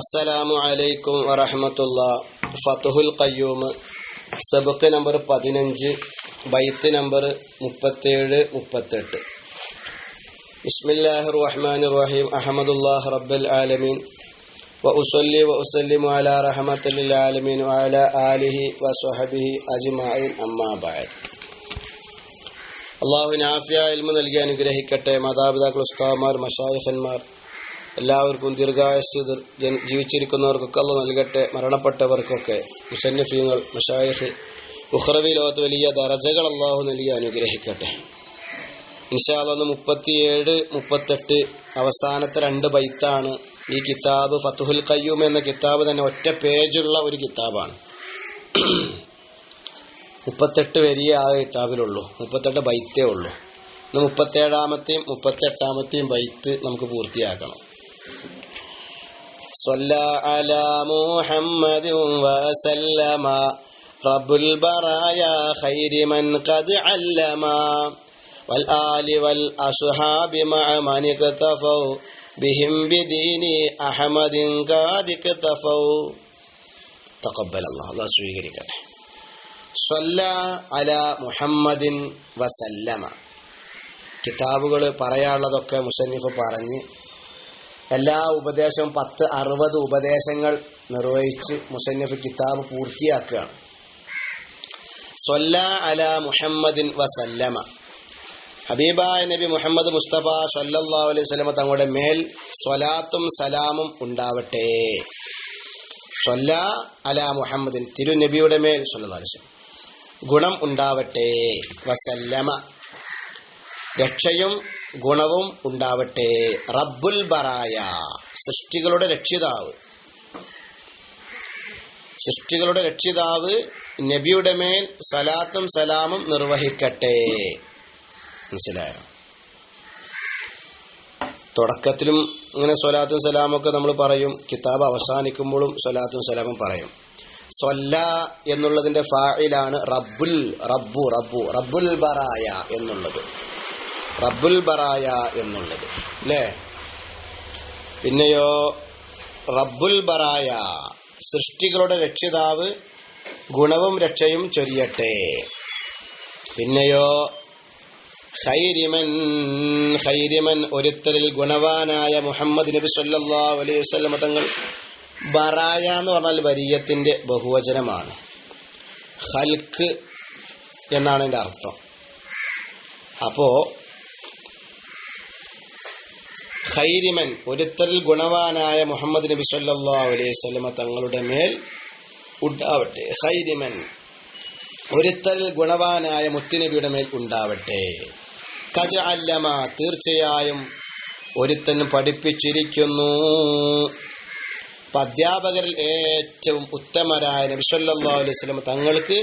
അസ്സലാമു അലൈക്കും വറഹമത്തുള്ള ഫതുഹുൽ ഖയ്യൂം സബക്ക് നമ്പർ പതിനഞ്ച് ബൈത്ത് നമ്പർ മുപ്പത്തേഴ് മുപ്പത്തെട്ട് ബിസ്മില്ലാഹി റഹ്മാൻ റഹീം അഹമ്മദുല്ലാഹ് റബ്ബൽ ആലമീൻ وأصلي وأسلم على رحمة للعالمين وعلى آله وصحبه أجمعين أما بعد അള്ളാഹുവിന് ആഫിയ ഇൽമ നൽകി അനുഗ്രഹിക്കട്ടെ മാതാപിതാക്കൾ ഉസ്താമാർ മഷായഹന്മാർ എല്ലാവർക്കും ദീർഘായുസ് ജീവിച്ചിരിക്കുന്നവർക്കൊക്കെ അല്ല നൽകട്ടെ. മരണപ്പെട്ടവർക്കൊക്കെ മുസന്നഫീങ്ങൾ മഷായഹ് ഉഹ്റവി ലോകത്ത് വലിയ ദറജകൾ അള്ളാഹു നൽകി അനുഗ്രഹിക്കട്ടെ. ഇൻഷാല്ലൊന്ന് മുപ്പത്തിയേഴ് മുപ്പത്തെട്ട് അവസാനത്തെ രണ്ട് ബൈത്താണ്. ഈ കിതാബ് ഫത്തുഹുൽ കയ്യൂം എന്ന കിതാബ് തന്നെ ഒറ്റ പേജുള്ള ഒരു കിതാബാണ്. മുപ്പത്തെട്ട് വരിയേ ആ കിതാബിലുള്ളൂ. മുപ്പത്തെട്ട് ബൈത്തേ ഉള്ളൂ. ഇന്ന് മുപ്പത്തേഴാമത്തെയും മുപ്പത്തെട്ടാമത്തെയും ബൈത്ത് നമുക്ക് പൂർത്തിയാക്കണം. صلى على محمد وسلم رب البرايا خير من قد علما والآل والأصحاب مع من اكتفوا بهم بدين أحمد قد اكتفوا تقبل الله الله സ്വീകരിക്കട്ടെ സ്വല്ല അല മുഹമ്മദിൻ വസല്ലമ കിതാബുകൾ പറയാനുള്ളതൊക്കെ മുസന്നിഫ് പറഞ്ഞ് എല്ലാ ഉപദേശവും പത്ത് അറുപത് ഉപദേശങ്ങൾ നിർവഹിച്ച് മുസന്നിഫ് കിതാബ് പൂർത്തിയാക്കുകയാണ്. സൊല്ല അല മുഹമ്മദിൻ വസല്ലമ. ഹബീബായ നബി മുഹമ്മദ് മുസ്തഫ സല്ലല്ലാഹു അലൈഹി സ്വലമ തങ്ങളുടെ മേൽ സ്വലാത്തും സലാമും ഉണ്ടാവട്ടെ. സൊല്ല അല മുഹമ്മദിൻ തിരുനബിയുടെ മേൽ സല്ലല്ലാഹു അലൈഹി ഗുണം ഉണ്ടാവട്ടെ. വസല്ലമ. രക്ഷയും ഗുണവും ഉണ്ടാവട്ടെ. റബ്ബുൽ ബറായ. സൃഷ്ടികളുടെ രക്ഷിതാവ്. സൃഷ്ടികളുടെ രക്ഷിതാവ് നബിയുടെ മേൽ സലാത്തും സലാമും നിർവഹിക്കട്ടെ. മനസ്സിലായോ? തുടക്കത്തിലും ഇങ്ങനെ സ്വലാത്തും സലാമൊക്കെ നമ്മൾ പറയും. കിതാബ് അവസാനിക്കുമ്പോഴും സ്വലാത്തും സലാമും പറയും. സ്വല്ല എന്നുള്ളതിന്റെ ഫായിലാണ് റബ്ബുൽ റബ്ബു റബ്ബു റബ്ബുൽ ബറായ എന്നുള്ളത്. റബ്ബുൽ ബറായ എന്നുള്ളത്. അല്ലേ പിന്നെയോ റബ്ബുൽ ബറായ സൃഷ്ടികളുടെ രക്ഷിതാവ് ഗുണവും രക്ഷയും ചൊരിയട്ടെ. പിന്നെയോ ഹൈരിമൻ ഹൈരിമൻ ഒരുത്തരിൽ ഗുണവാനായ മുഹമ്മദ് നബി സല്ലാ അലൈഹി വസല്ലം തങ്ങൾ ബറായ എന്ന് പറഞ്ഞാൽ വരീയത്തിന്റെ ബഹുവചനമാണ്. ഹൽക്ക് എന്നാണ് എന്റെ അർത്ഥം. അപ്പോ ഖൈരിമൻ ഒരുത്തരിൽ ഗുണവാനായ മുഹമ്മദ് നബി സല്ലാ അലൈഹി തങ്ങളുടെ മേൽ ഉണ്ടാവട്ടെ. ഖൈരിമൻ ഒരുത്തരിൽ ഗുണവാനായ മുത്തുനബിയുടെ മേൽ ഉണ്ടാവട്ടെ. കജ അല്ലമ തീർച്ചയായും ഒരുത്തൻ പഠിപ്പിച്ചിരിക്കുന്നു. അധ്യാപകരിൽ ഏറ്റവും ഉത്തമരായ നബി സല്ലാ അലൈഹി വസല്ലമ തങ്ങൾക്ക്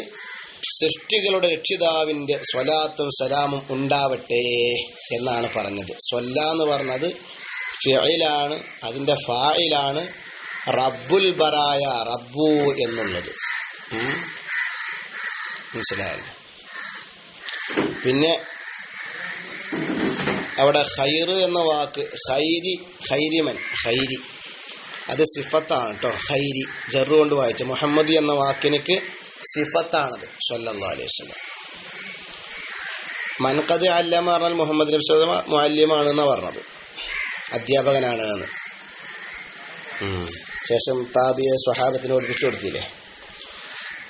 സൃഷ്ടികളുടെ രക്ഷിതാവിന്റെ സ്വലാത്തും സലാമും ഉണ്ടാവട്ടെ എന്നാണ് പറഞ്ഞത്. സ്വല്ല എന്ന് പറഞ്ഞത് ഫിഇലാണ് അതിന്റെ ഫായിലാണ് റബ്ബുൽ ബറായ റബ്ബു എന്നുള്ളത്. മനസ്സിലായല്ലോ? പിന്നെ അവിടെ ഖൈറ് എന്ന വാക്ക് ഖൈരി ഖൈരിമൻ ഖൈരി. അത് സിഫത്താണ് കേട്ടോ ഖൈരി. ജറു കൊണ്ട് വായിച്ചു മുഹമ്മദ് എന്ന വാക്കിനക്ക് സിഫത്താണത് സല്ലല്ലാഹു അലൈഹി വസല്ലം. മൻകത് അല്ലമ പറഞ്ഞാൽ മുഹമ്മദ് നബി സ്വലമ എന്നാണ് പറഞ്ഞത്. അധ്യാപകനാണ് എന്ന്. ശേഷം താബിയെ സ്വഹാബത്തിന് പഠിപ്പിച്ചു കൊടുത്തില്ലേ?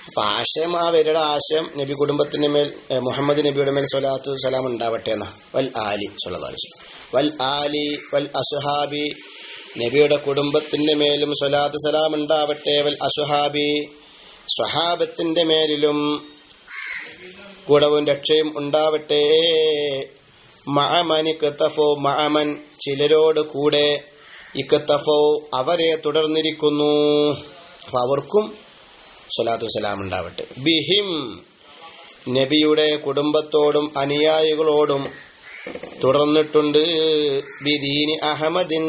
അപ്പൊ ആശയം ആ വരുടെ ആശയം നബി കുടുംബത്തിന്റെ മേൽ മുഹമ്മദ് നബിയുടെ മേൽ സ്വലാത്തു സലാം ഉണ്ടാവട്ടെ എന്ന. വൽ ആലി സ്വല്ലല്ലാഹു വൽ ആലി വൽ അസുഹാബി നബിയുടെ കുടുംബത്തിന്റെ മേലും സ്വലാത്ത് സലാം ഉണ്ടാവട്ടെ. വൽ അസുഹാബി സ്വഹാബത്തിന്റെ മേലിലും ഗുണവും രക്ഷയും ഉണ്ടാവട്ടെ. മഅമനി കത്തഫോ മഅമൻ ചിലരോട് കൂടെ ഇക്കത്തഫോ അവരെ തുടർന്നിരിക്കുന്നു. അവർക്കും സ്വലാത്തു സലാം ഉണ്ടാവട്ടെ. ബിഹിം നബിയുടെ കുടുംബത്തോടും അനുയായികളോടും തുടർന്നിട്ടുണ്ട്. ബിദീനി അഹമ്മദിൻ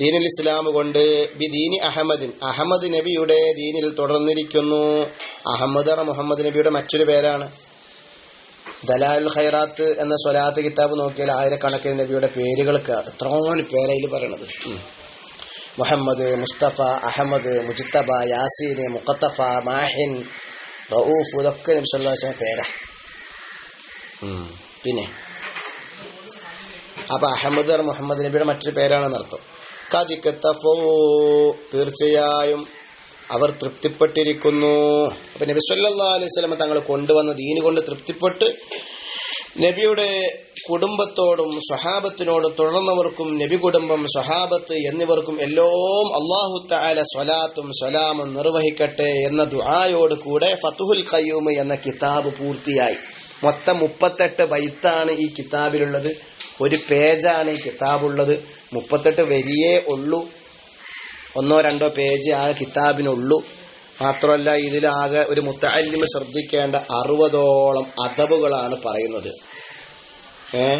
ദീനുൽ ഇസ്ലാം കൊണ്ട് ബിദീനി അഹമ്മദിൻ അഹമ്മദ് നബിയുടെ ദീനിൽ തുടർന്നിരിക്കുന്നു. അഹമ്മദ് മുഹമ്മദ് നബിയുടെ മറ്റൊരു പേരാണ്. ദലാൽ ഖൈറാത്ത് എന്ന സ്വലാത്ത് കിതാബ് നോക്കിയാൽ ആയിരക്കണക്കിന് നബിയുടെ പേരുകൾക്ക് എത്രയും പേരയിൽ പറയണത്. മുഹമ്മദ് മുസ്തഫ അഹമ്മദ് മുജിത്തബ യാസീന് മുഖത്തഫ മാഹിൻ റഊഫ് ഇതൊക്കെ നബി വസല്ലം പേരാ. പിന്നെ? അപ്പൊ അഹമ്മദ് മുഹമ്മദ് നബിയുടെ മറ്റൊരു പേരാണെന്ന് അർത്ഥം കതിക്കത്തഫോ. തീർച്ചയായും അവർ തൃപ്തിപ്പെട്ടിരിക്കുന്നു. അപ്പൊ നബി സല്ലാ അലൈഹി സ്വലമ തങ്ങൾ കൊണ്ടുവന്ന ദീന് കൊണ്ട് തൃപ്തിപ്പെട്ട് നബിയുടെ കുടുംബത്തോടും സ്വഹാബത്തിനോട് തുടർന്നവർക്കും നബി കുടുംബം സ്വഹാബത്ത് എന്നിവർക്കും എല്ലാം അള്ളാഹു താല സ്വലാത്തും സ്വലാമും നിർവഹിക്കട്ടെ എന്ന ദുആയോട് കൂടെ ഫതുഹുൽ ഖയ്യൂം എന്ന കിതാബ് പൂർത്തിയായി. മൊത്തം മുപ്പത്തെട്ട് ബൈത്താണ് ഈ കിതാബിലുള്ളത്. ഒരു പേജാണ് ഈ കിതാബുള്ളത്. മുപ്പത്തെട്ട് വരിയേ ഉള്ളൂ. ഒന്നോ രണ്ടോ പേജ് ആ കിതാബിനുള്ളൂ. മാത്രമല്ല ഇതിലാകെ ഒരു മുത്തല്ലിമ ശ്രദ്ധിക്കേണ്ട അറുപതോളം അദബുകളാണ് പറയുന്നത്. ഏ?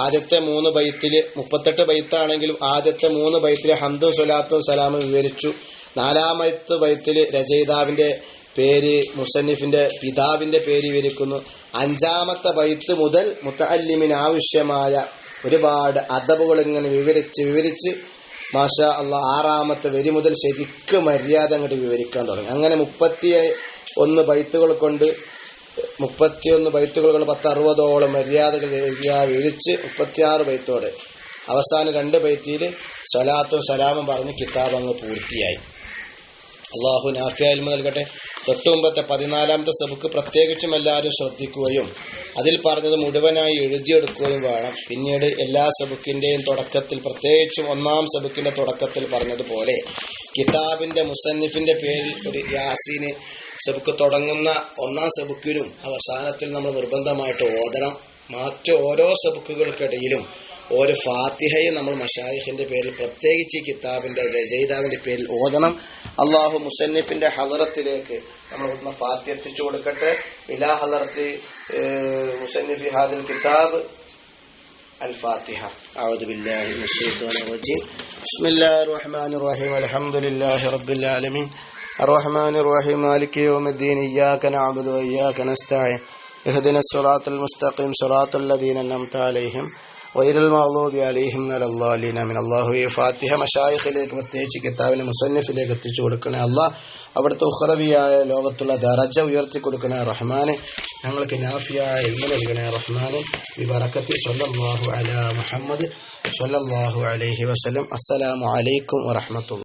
ആദ്യത്തെ മൂന്ന് ബൈത്തിൽ മുപ്പത്തെട്ട് ബൈത്താണെങ്കിലും ആദ്യത്തെ മൂന്ന് ബൈത്തിൽ ഹന്ദു സ്വലാത്തും സലാമും വിവരിച്ചു. നാലാമത്തെ ബൈത്തിൽ രചയിതാവിന്റെ പേര് മുസന്നിഫിന്റെ പിതാവിന്റെ പേര് വിവരിക്കുന്നു. അഞ്ചാമത്തെ ബൈത്ത് മുതൽ മുത്തല്ലിമിന് ആവശ്യമായ ഒരുപാട് അദബുകൾ ഇങ്ങനെ വിവരിച്ച് വിവരിച്ച് മാഷ അള്ള ആറാമത്തെ വരി മുതൽ ശരിക്ക് മര്യാദ അങ്ങോട്ട് വിവരിക്കാൻ തുടങ്ങി. അങ്ങനെ മുപ്പത്തി ഒന്ന് ബൈത്തുകൾ കൊണ്ട് മുപ്പത്തിയൊന്ന് ബൈത്തുകൾ കൊണ്ട് പത്ത് അറുപതോളം മര്യാദകൾ വിവരിച്ച് മുപ്പത്തിയാറ് ബൈത്തോടെ അവസാന രണ്ട് ബൈത്തിയിൽ സ്വലാത്തും സലാമും പറഞ്ഞ് കിതാബ് അങ്ങ് പൂർത്തിയായി. അള്ളാഹു നാഫിയ നൽകട്ടെ. തൊട്ടു മുമ്പത്തെ പതിനാലാമത്തെ സബുക്ക് പ്രത്യേകിച്ചും എല്ലാവരും ശ്രദ്ധിക്കുകയും അതിൽ പറഞ്ഞത് മുഴുവനായി എഴുതിയെടുക്കുകയും വേണം. പിന്നീട് എല്ലാ സബുക്കിന്റെയും തുടക്കത്തിൽ പ്രത്യേകിച്ചും ഒന്നാം സബുക്കിന്റെ തുടക്കത്തിൽ പറഞ്ഞതുപോലെ കിതാബിന്റെ മുസന്നിഫിന്റെ പേരിൽ ഒരു യാസീന് സബുക്ക് തുടങ്ങുന്ന ഒന്നാം സബുക്കിനും അവസാനത്തിൽ നമ്മൾ നിർബന്ധമായിട്ട് ഓതണം. മറ്റ് ഓരോ സബുക്കുകൾക്കിടയിലും ഒരു ഫാത്തിഹയും നമ്മൾ മഷായിഖിന്റെ പേരിൽ പ്രത്യേകിച്ച് കിതാബിന്റെ രചയിതാവിന്റെ പേരിൽ ഓതണം. അള്ളാഹു മുസന്നിഫിന്റെ ഹലറത്തിലേക്ക് നമ്മൾ ഒന്ന് ഫാത്തി എത്തിച്ചു കൊടുക്കട്ടെ ഇലാ ഹലറത്തി മുസന്നിഫി ഹാദിൽ കിതാബ് الفاتحة أعوذ بالله من الشيطان الرجيم بسم الله الرحمن الرحيم الحمد لله رب العالمين الرحمن الرحيم مالك يوم الدين إياك نعبد وإياك نستعين اهدنا الصراط المستقيم صراط الذين أنعمت عليهم غير المغضوب عليهم ولا الضالين من الله ഈ ഫാത്തിഹ മഷായിഖിലേക്ക് പ്രത്യേകിച്ച് കിതാബിനെ മുസന്നിഫിലേക്ക് എത്തിച്ചു കൊടുക്കണേ അള്ളാഹ് അവിടുത്തെ ഉഖറവിയായ ലോകത്തുള്ള ദറജ ഉയർത്തി കൊടുക്കണേ റഹ്മാനെ ഞങ്ങൾക്ക് നാഫിയായ ഇൽമ നൽകണേ റഹ്മാനെ ഈ ബറക്കത്തി സ്വല്ലല്ലാഹു അലാ മുഹമ്മദ് സ്വല്ലല്ലാഹു അലൈഹി വസല്ലം അസ്സലാമു അലൈക്കും വറഹ്മത്തുള്ളാഹി